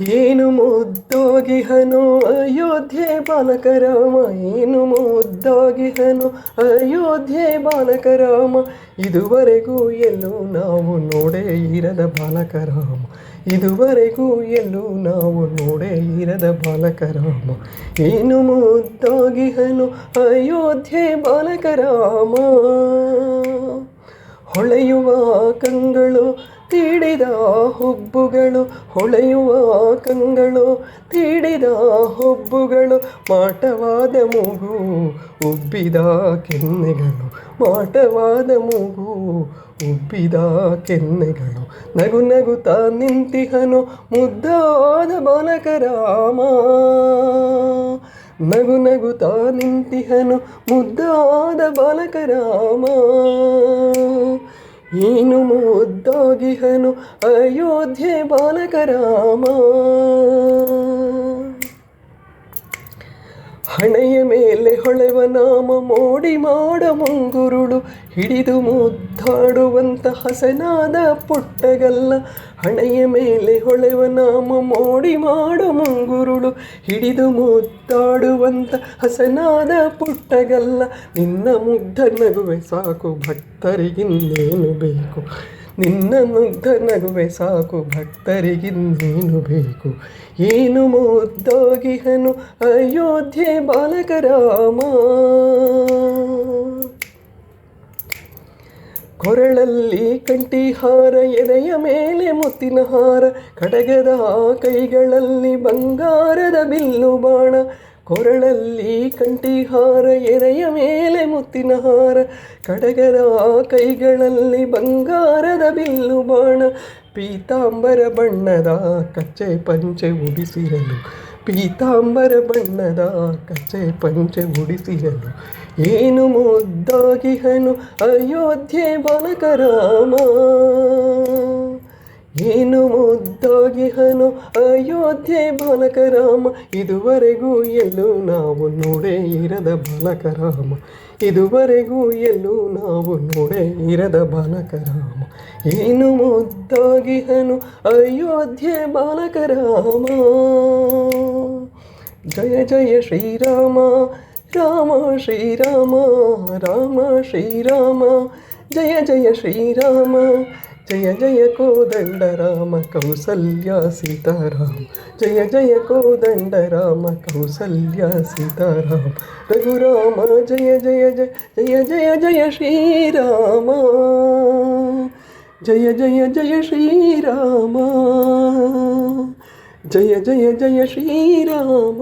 ಏನು ಮುದ್ದೋಗಿಹನು ಅಯೋಧ್ಯೆ ಬಾಲಕರಾಮ? ಏನು ಮುದ್ದೋಗಿಹನು ಅಯೋಧ್ಯೆ ಬಾಲಕರಾಮ? ಇದುವರೆಗೂ ಎಲ್ಲೂ ನಾವು ನೋಡೇ ಇರದ ಬಾಲಕರಾಮ. ಇದುವರೆಗೂ ಎಲ್ಲೂ ನಾವು ನೋಡೇ ಇರದ ಬಾಲಕರಾಮ. ಏನು ಮುದ್ದೋಗಿಹನು ಅಯೋಧ್ಯೆ ಬಾಲಕರಾಮ? ಹೊಳೆಯುವ ಕಂಗಳು ತೀಡಿದ ಹುಬ್ಬುಗಳು ಹೊಳೆಯುವ ಕಂಗಳು, ತೀಡಿದ ಹುಬ್ಬುಗಳು ಮಾಟವಾದ ಮೂಗು, ಉಬ್ಬಿದ ಕೆನ್ನೆಗಳು ಮಾಟವಾದ ಮೂಗು, ಉಬ್ಬಿದ ಕೆನ್ನೆಗಳು ನಗು ನಗುತ್ತಾ ನಿಂತಿಹನು ಮುದ್ದಾದ ಬಾಲಕರಾಮ ನಗು ನಗುತ್ತಾ ನಿಂತಿಹನು ಮುದ್ದಾದ ಬಾಲಕರಾಮ ಏನು ಮುದ್ದಾಗಿಹನು ಅಯೋಧ್ಯೆ ಬಾಲಕರಾಮ ಹಣೆಯ ಮೇಲೆ ಹೊಳೆವ ನಾಮ ಮೋಡಿ ಮಾಡ ಮಂಗುರುಳು ಹಿಡಿದು ಮುದ್ದಾಡುವಂತ ಹಸನಾದ ಪುಟ್ಟಗಲ್ಲ. ಹಣೆಯ ಮೇಲೆ ಹೊಳೆವ ನಾಮ ಮೋಡಿ ಮಾಡ ಮಂಗುರುಳು ಹಿಡಿದು ಮುದ್ದಾಡುವಂತ ಹಸನಾದ ಪುಟ್ಟಗಲ್ಲ. ನಿನ್ನ ಮುಗ್ಧ ನಗುವೆ ಸಾಕು ಭಕ್ತರಿಗಿನ್ನೇನು ಬೇಕು? ನಿನ್ನ ಮುಗ್ಧ ನಗುವೆ ಸಾಕು ಭಕ್ತರಿಗಿನ್ನೇನು ಬೇಕು. ಏನು ಮುದ್ದಾಗಿಹನು ಅಯೋಧ್ಯೆ ಬಾಲಕರಾಮ. ಕೊರಳಲ್ಲಿ ಕಂಠಿಹಾರ, ಎದೆಯ ಮೇಲೆ ಮುತ್ತಿನ ಹಾರ, ಕಡಗದ ಕೈಗಳಲ್ಲಿ ಬಂಗಾರದ ಬಿಲ್ಲು ಬಾಣ ಕೊರಳಲ್ಲಿ ಕಂಠಿಹಾರ, ಎದೆಯ ಮೇಲೆ ಮುತ್ತಿನ ಹಾರ ಕಡಗರ ಕೈಗಳಲ್ಲಿ ಬಂಗಾರದ ಬಿಲ್ಲು ಬಾಣ, ಪೀತಾಂಬರ ಬಣ್ಣದ ಕಚ್ಚೆ ಪಂಚೆ ಉಡಿಸಿರಲು, ಪೀತಾಂಬರ ಬಣ್ಣದ ಕಚ್ಚೆ ಪಂಚೆ ಉಡಿಸಿರಲು, ಏನು ಮುದ್ದಾಗಿಹನು ಅಯೋಧ್ಯೆ ಬಾಲಕರಾಮ? ಏನು ಮುದ್ದಾಗಿಹನು ಅಯೋಧ್ಯೆ ಬಾಲಕರಾಮ, ಇದುವರೆಗೂ ಎಲ್ಲೂ ನಾವು ನೋಡೇ ಇರದ ಬಾಲಕರಾಮ. ಇದುವರೆಗೂ ಎಲ್ಲೂ ನಾವು ನೋಡೇ ಇರದ ಬಾಲಕರಾಮ. ಏನು ಮುದ್ದಾಗಿಹನು ಅಯೋಧ್ಯೆ ಬಾಲಕರಾಮ. ಜಯ ಜಯ ಶ್ರೀರಾಮ, ರಾಮ ಶ್ರೀರಾಮ ರಾಮ ಶ್ರೀರಾಮ, ಜಯ ಜಯ ಶ್ರೀರಾಮ. ಜಯ ಜಯ ಕೋದಂಡ ರಾಮ ಕೌಸಲ್ಯ ಸೀತಾರಾಮ ಜಯ ಜಯ ಕೋದಂಡ ರಾಮ ಕೌಸಲ್ಯ ಸೀತಾರಾಮ ರಘುರಾಮ ಜಯ ಜಯ ಜಯ ಜಯ ಜಯ ಜಯ ಶ್ರೀರಾಮ ಜಯ ಜಯ ಜಯ ಶ್ರೀರಾಮ ಜಯ ಜಯ ಜಯ ಶ್ರೀರಾಮ